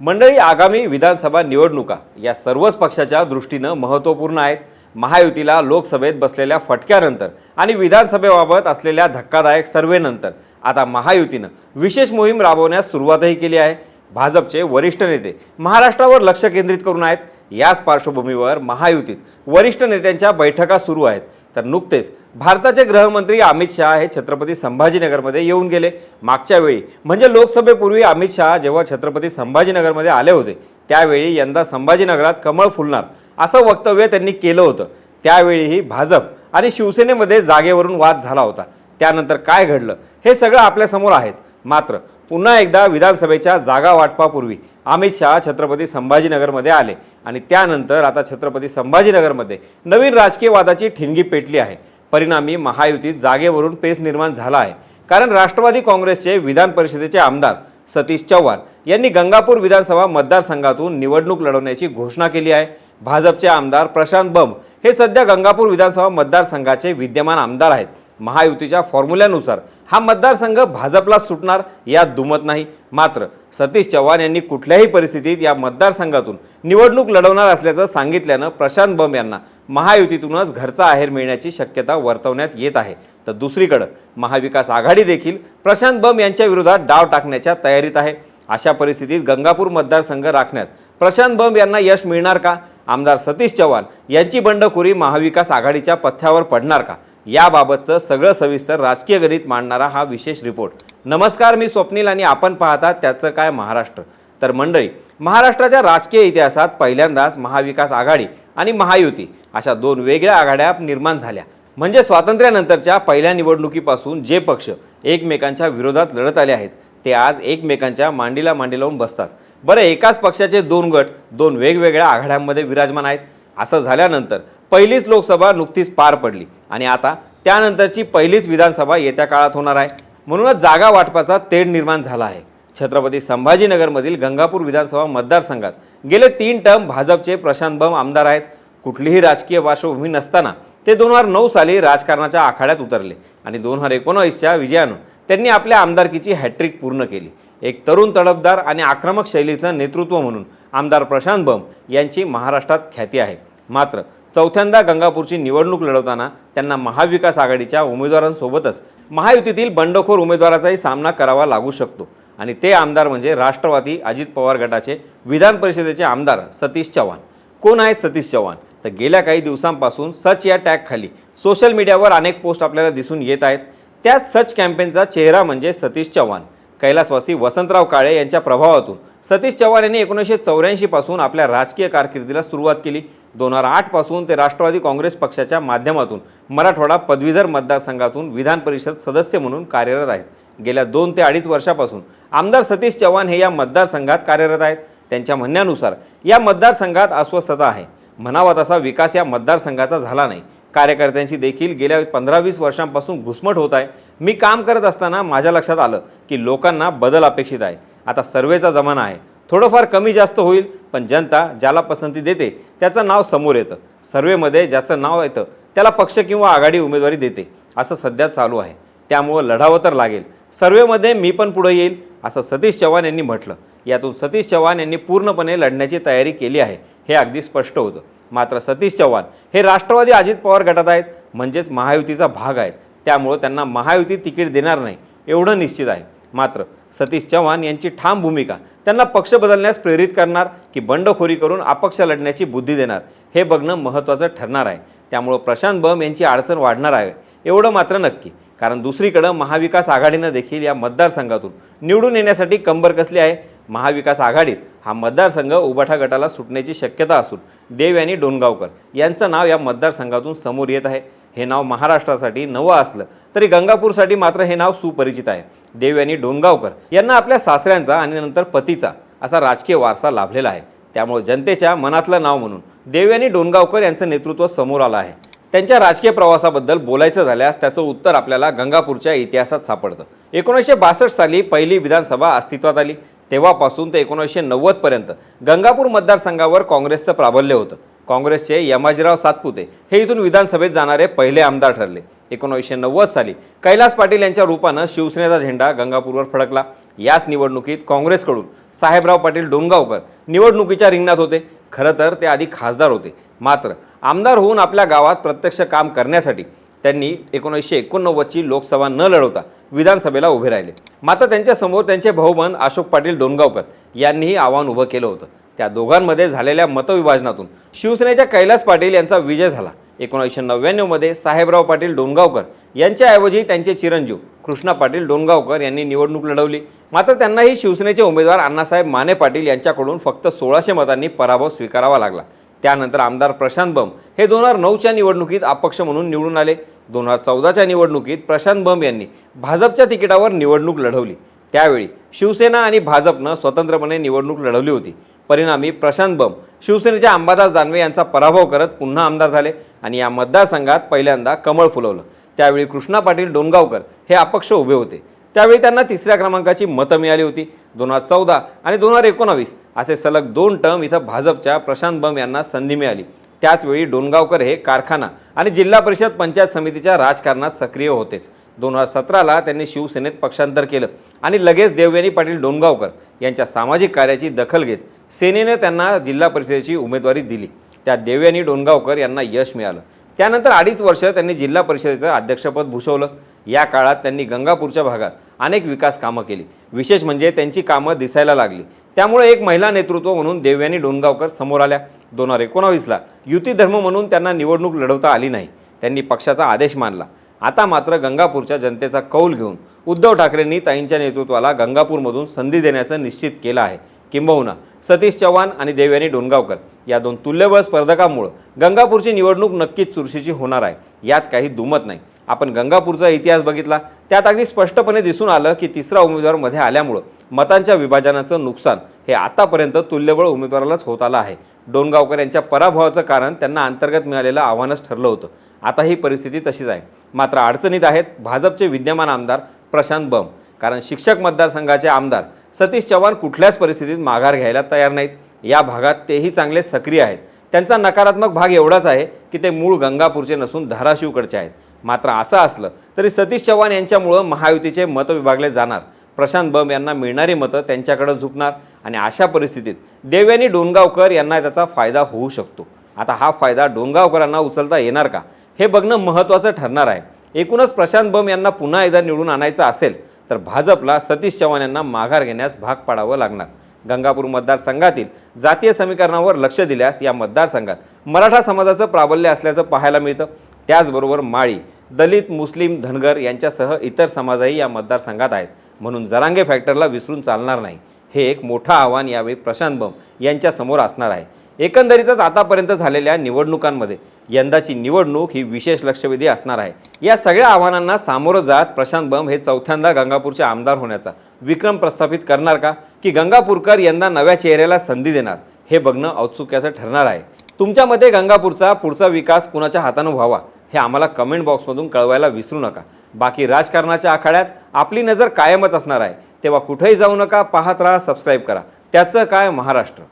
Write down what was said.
मंडळी आगामी विधानसभा निवडणुका या सर्वच पक्षाच्या दृष्टीनं महत्त्वपूर्ण आहेत. महायुतीला लोकसभेत बसलेल्या फटक्यानंतर आणि विधानसभेबाबत असलेल्या धक्कादायक सर्वेनंतर आता महायुतीनं विशेष मोहीम राबवण्यास सुरुवातही केली आहे. भाजपचे वरिष्ठ नेते महाराष्ट्रावर लक्ष केंद्रित करून आहेत. याच पार्श्वभूमीवर महायुतीत वरिष्ठ नेत्यांच्या बैठका सुरू आहेत. तर नुकतेच भारताचे गृहमंत्री अमित शहा हे छत्रपती संभाजीनगरमध्ये येऊन गेले. मागच्या वेळी म्हणजे लोकसभेपूर्वी अमित शहा जेव्हा छत्रपती संभाजीनगरमध्ये आले होते त्यावेळी यंदा संभाजीनगरात कमळ फुलणार असं वक्तव्य त्यांनी केलं होतं. त्यावेळीही भाजप आणि शिवसेनेमध्ये जागेवरून वाद झाला होता. त्यानंतर काय घडलं हे सगळं आपल्यासमोर आहेच. मात्र पुन्हा एकदा विधानसभेच्या जागा वाटपापूर्वी अमित शहा छत्रपती संभाजीनगरमध्ये आले. आणि त्यानंतर आता छत्रपती संभाजीनगरमध्ये नवीन राजकीय वादाची ठिणगी पेटली आहे. परिणामी महायुतीत जागेवरून पेच निर्माण झाला आहे. कारण राष्ट्रवादी काँग्रेसचे विधान परिषदेचे आमदार सतीश चव्हाण यांनी गंगापूर विधानसभा मतदारसंघातून निवडणूक लढवण्याची घोषणा केली आहे. भाजपचे आमदार प्रशांत बंब हे सध्या गंगापूर विधानसभा मतदारसंघाचे विद्यमान आमदार आहेत. महायुतीच्या फॉर्म्युल्यानुसार हा मतदारसंघ भाजपला सुटणार यात दुमत नाही. मात्र सतीश चव्हाण यांनी कुठल्याही परिस्थितीत या मतदारसंघातून निवडणूक लढवणार असल्याचं सांगितल्यानं प्रशांत बंब यांना महायुतीतूनच घरचा आहेर मिळण्याची शक्यता वर्तवण्यात येत आहे. तर दुसरीकडं महाविकास आघाडी देखील प्रशांत बंब यांच्या विरोधात डाव टाकण्याच्या तयारीत आहे. अशा परिस्थितीत गंगापूर मतदारसंघ राखण्यात प्रशांत बंब यांना यश मिळणार का? आमदार सतीश चव्हाण यांची बंडखोरी महाविकास आघाडीच्या पथ्यावर पडणार का? याबाबतचं सगळं सविस्तर राजकीय गणित मांडणारा हा विशेष रिपोर्ट. नमस्कार मी स्वप्नील आणि आपण पाहतात त्याचं काय महाराष्ट्र. तर मंडळी महाराष्ट्राच्या राजकीय इतिहासात पहिल्यांदाच महाविकास आघाडी आणि महायुती अशा दोन वेगळ्या आघाड्या निर्माण झाल्या. म्हणजे स्वातंत्र्यानंतरच्या पहिल्या निवडणुकीपासून जे पक्ष एकमेकांच्या विरोधात लढत आले आहेत ते आज एकमेकांच्या मांडीला मांडी लावून बसतात. बरं एकाच पक्षाचे दोन गट दोन वेगवेगळ्या आघाड्यांमध्ये विराजमान आहेत. असं झाल्यानंतर पहिलीच लोकसभा नुकतीच पार पडली. आणि आता त्यानंतरची पहिलीच विधानसभा येत्या काळात होणार आहे. म्हणूनच जागा वाटपाचा तेढ निर्माण झाला आहे. छत्रपती संभाजीनगरमधील गंगापूर विधानसभा मतदारसंघात गेले तीन टर्म भाजपचे प्रशांत बम आमदार आहेत. कुठलीही राजकीय पार्श्वभूमी नसताना ते दोन हजार नऊ साली राजकारणाच्या आखाड्यात उतरले आणि दोन हजार एकोणावीसच्या विजयानं त्यांनी आपल्या आमदारकीची हॅट्रिक पूर्ण केली. एक तरुण तडफदार आणि आक्रमक शैलीचं नेतृत्व म्हणून आमदार प्रशांत बम यांची महाराष्ट्रात ख्याती आहे. मात्र चौथ्यांदा गंगापूरची निवडणूक लढवताना त्यांना महाविकास आघाडीच्या उमेदवारांसोबतच महायुतीतील बंडखोर उमेदवाराचाही सामना करावा लागू शकतो. आणि ते आमदार म्हणजे राष्ट्रवादी अजित पवार गटाचे विधान परिषदेचे आमदार सतीश चव्हाण. कोण आहेत सतीश चव्हाण? तर गेल्या काही दिवसांपासून सच या टॅगखाली सोशल मीडियावर अनेक पोस्ट आपल्याला दिसून येत आहेत. त्याच सच कॅम्पेनचा चेहरा म्हणजे सतीश चव्हाण. कैलासवासी वसंतराव काळे यांच्या प्रभावातून सतीश चव्हाण यांनी एकोणीसशे चौऱ्याऐंशीपासून आपल्या राजकीय कारकिर्दीला सुरुवात केली. दोन हजार आठपासून ते राष्ट्रवादी काँग्रेस पक्षाच्या माध्यमातून मराठवाडा पदवीधर मतदारसंघातून विधान परिषद सदस्य म्हणून कार्यरत आहेत. गेल्या दोन ते अडीच वर्षापासून आमदार सतीश चव्हाण हे या मतदारसंघात कार्यरत आहेत. त्यांच्या म्हणण्यानुसार या मतदारसंघात अस्वस्थता आहे. म्हणावा तसा विकास या मतदारसंघाचा झाला नाही. कार्यकर्त्यांची देखील गेल्या पंधरा वीस वर्षांपासून घुसमट होत आहे. मी काम करत असताना माझ्या लक्षात आलं की लोकांना बदल अपेक्षित आहे. आता सर्वेचा जमाना आहे. थोडंफार कमी जास्त होईल पण जनता ज्याला पसंती देते त्याचं नाव समोर येतं. सर्वेमध्ये ज्याचं नाव येतं त्याला पक्ष किंवा आघाडी उमेदवारी देते. असं सध्या चालू आहे. त्यामुळं लढावं तर लागेल. सर्वेमध्ये मी पण पुढे येईल असं सतीश चव्हाण यांनी म्हटलं. यातून सतीश चव्हाण यांनी पूर्णपणे लढण्याची तयारी केली आहे हे अगदी स्पष्ट होतं. मात्र सतीश चव्हाण हे राष्ट्रवादी अजित पवार गटात आहेत म्हणजेच महायुतीचा भाग आहेत. त्यामुळं त्यांना महायुती तिकीट देणार नाही एवढं निश्चित आहे. मात्र सतीश चव्हाण यांची ठाम भूमिका त्यांना पक्ष बदलण्यास प्रेरित करणार की बंडखोरी करून अपक्ष लढण्याची बुद्धी देणार हे बघणं महत्त्वाचं ठरणार आहे. त्यामुळं प्रशांत बम यांची अडचण वाढणार आहे. एवढं मात्र नक्की. कारण दुसरीकडं महाविकास आघाडीनं देखील या मतदारसंघातून निवडून येण्यासाठी कंबर कसली आहे? महाविकास आघाडीत हा मतदारसंघ उबाठा गटाला सुटण्याची शक्यता असून देव यांनी डोणगावकर यांचं नाव या मतदारसंघातून समोर येत आहे. हे नाव महाराष्ट्रासाठी नवं असलं तरी गंगापूरसाठी मात्र हे नाव सुपरिचित आहे. देव यांनी डोणगावकर यांना आपल्या सासऱ्यांचा आणि नंतर पतीचा असा राजकीय वारसा लाभलेला आहे. त्यामुळे जनतेच्या मनातलं नाव म्हणून देव यांनी डोणगावकर यांचं नेतृत्व समोर आलं आहे. त्यांच्या राजकीय प्रवासाबद्दल बोलायचं झाल्यास त्याचं उत्तर आपल्याला गंगापूरच्या इतिहासात सापडतं. एकोणीसशे बासष्ट साली पहिली विधानसभा अस्तित्वात आली. तेव्हापासून ते एकोणीसशे नव्वदपर्यंत गंगापूर मतदारसंघावर काँग्रेसचं प्राबल्य होतं. काँग्रेसचे यमाजीराव सातपुते हे इथून विधानसभेत जाणारे पहिले आमदार ठरले. एकोणीसशे नव्वद साली कैलास पाटील यांच्या रूपानं शिवसेनेचा झेंडा गंगापूरवर फडकला. याच निवडणुकीत काँग्रेसकडून साहेबराव पाटील डोंगावकर निवडणुकीच्या रिंगणात होते. खरं तर ते आधी खासदार होते. मात्र आमदार होऊन आपल्या गावात प्रत्यक्ष काम करण्यासाठी त्यांनी एकोणीसशे एकोणनव्वदची लोकसभा न लढवता विधानसभेला उभे राहिले. मात्र त्यांच्यासमोर त्यांचे भाऊबंद अशोक पाटील डोणगावकर यांनीही आव्हान उभं केलं होतं. त्या दोघांमध्ये झालेल्या मतविभाजनातून शिवसेनेच्या कैलास पाटील यांचा विजय झाला. एकोणीसशे नव्याण्णवमध्ये साहेबराव पाटील डोणगावकर यांच्याऐवजी त्यांचे चिरंजीव कृष्णा पाटील डोणगावकर यांनी निवडणूक लढवली. मात्र त्यांनाही शिवसेनेचे उमेदवार अण्णासाहेब माने पाटील यांच्याकडून फक्त सोळाशे मतांनी पराभव स्वीकारावा लागला. त्यानंतर आमदार प्रशांत बंब हे दोन हजार नऊच्या निवडणुकीत अपक्ष म्हणून निवडून आले. दोन हजार चौदाच्या निवडणुकीत प्रशांत बंब यांनी भाजपच्या तिकिटावर निवडणूक लढवली. त्यावेळी शिवसेना आणि भाजपनं स्वतंत्रपणे निवडणूक लढवली होती. परिणामी प्रशांत बंब शिवसेनेच्या अंबादास दानवे यांचा पराभव करत पुन्हा आमदार झाले आणि या मतदारसंघात पहिल्यांदा कमळ फुलवलं. त्यावेळी कृष्णा पाटील डोणगावकर हे अपक्ष उभे होते. त्यावेळी त्यांना तिसऱ्या क्रमांकाची मतं मिळाली होती. दोन हजार चौदा आणि दोन हजार एकोणावीस असे सलग दोन टर्म इथं भाजपच्या प्रशांत बंब यांना संधी मिळाली. त्याचवेळी डोणगावकर हे कारखाना आणि जिल्हा परिषद पंचायत समितीच्या राजकारणात सक्रिय होतेच. दोन हजार सतराला त्यांनी शिवसेनेत पक्षांतर केलं. आणि लगेच देवयानी पाटील डोणगावकर यांच्या सामाजिक कार्याची दखल घेत सेनेनं त्यांना जिल्हा परिषदेची उमेदवारी दिली. त्यात देवयानी डोणगावकर यांना यश मिळालं. त्यानंतर अडीच वर्ष त्यांनी जिल्हा परिषदेचं अध्यक्षपद भूषवलं. या काळात त्यांनी गंगापूरच्या भागात अनेक विकास कामं केली. विशेष म्हणजे त्यांची कामं दिसायला लागली. त्यामुळे एक महिला नेतृत्व म्हणून देवयानी डोणगावकर समोर आल्या. दोन हजार एकोणावीसला युती धर्म म्हणून त्यांना निवडणूक लढवता आली नाही. त्यांनी पक्षाचा आदेश मानला. आता मात्र गंगापूरच्या जनतेचा कौल घेऊन उद्धव ठाकरेंनी ताईंच्या नेतृत्वाला गंगापूरमधून संधी देण्याचं निश्चित केलं आहे. किंबहुना सतीश चव्हाण आणि देवयानी डोणगावकर या दोन तुल्यबळ स्पर्धकांमुळं गंगापूरची निवडणूक नक्कीच चुरशीची होणार आहे. यात काही दुमत नाही. आपण गंगापूरचा इतिहास बघितला. त्यात अगदी स्पष्टपणे दिसून आलं की तिसरा उमेदवारमध्ये आल्यामुळं मतांच्या विभाजनाचं नुकसान हे आतापर्यंत तुल्यबळ उमेदवारालाच होत आलं आहे. डोणगावकर यांच्या पराभवाचं कारण त्यांना अंतर्गत मिळालेलं आव्हानच ठरलं होतं. आता ही परिस्थिती तशीच आहे. मात्र अडचणीत आहेत भाजपचे विद्यमान आमदार प्रशांत बम. कारण शिक्षक मतदारसंघाचे आमदार सतीश चव्हाण कुठल्याच परिस्थितीत माघार घ्यायला तयार नाहीत. या भागात तेही चांगले सक्रिय आहेत. त्यांचा नकारात्मक भाग एवढाच आहे की ते मूळ गंगापूरचे नसून धाराशिवकडचे आहेत. मात्र असं असलं तरी सतीश चव्हाण यांच्यामुळं महायुतीचे मत विभागले जाणार. प्रशांत बम यांना मिळणारी मतं त्यांच्याकडे झुकणार आणि अशा परिस्थितीत देवयानी डोणगावकर यांना त्याचा फायदा होऊ शकतो. आता हा फायदा डोणगावकरांना उचलता येणार का? हे बघणं महत्त्वाचं ठरणार आहे. एकूणच प्रशांत बम यांना पुन्हा एकदा निवडून आणायचं असेल तर भाजपला सतीश चव्हाण यांना माघार घेण्यास भाग पाडावं लागणार. गंगापूर मतदारसंघातील जातीय समीकरणावर लक्ष दिल्यास या मतदारसंघात मराठा समाजाचं प्राबल्य असल्याचं पाहायला मिळतं. त्याचबरोबर माळी दलित मुस्लिम धनगर यांच्यासह इतर समाजही या मतदारसंघात आहेत. म्हणून जरांगे फॅक्टरला विसरून चालणार नाही. हे एक मोठं आव्हान यावेळी प्रशांत बम यांच्यासमोर असणार आहे. एकंदरीतच आतापर्यंत झालेल्या निवडणुकांमध्ये यंदाची निवडणूक ही विशेष लक्षवेधी असणार आहे. या सगळ्या आव्हानांना सामोरं जात प्रशांत बम हे चौथ्यांदा गंगापूरचे आमदार होण्याचा विक्रम प्रस्थापित करणार का? की गंगापूरकर यंदा नव्या चेहऱ्याला संधी देणार? हे बघणं औत्सुक्याचं ठरणार आहे. तुमच्या मते गंगापूरचा पुढचा विकास कुणाच्या हातानं व्हावा? हे आम्हाला कमेंट बॉक्समधून कळवायला विसरू नका. बाकी राजकारणाच्या आखाड्यात आपली नजर कायमच असणार आहे. तेव्हा कुठेही जाऊ नका पाहत राहा सबस्क्राईब करा. त्याचं काय महाराष्ट्र?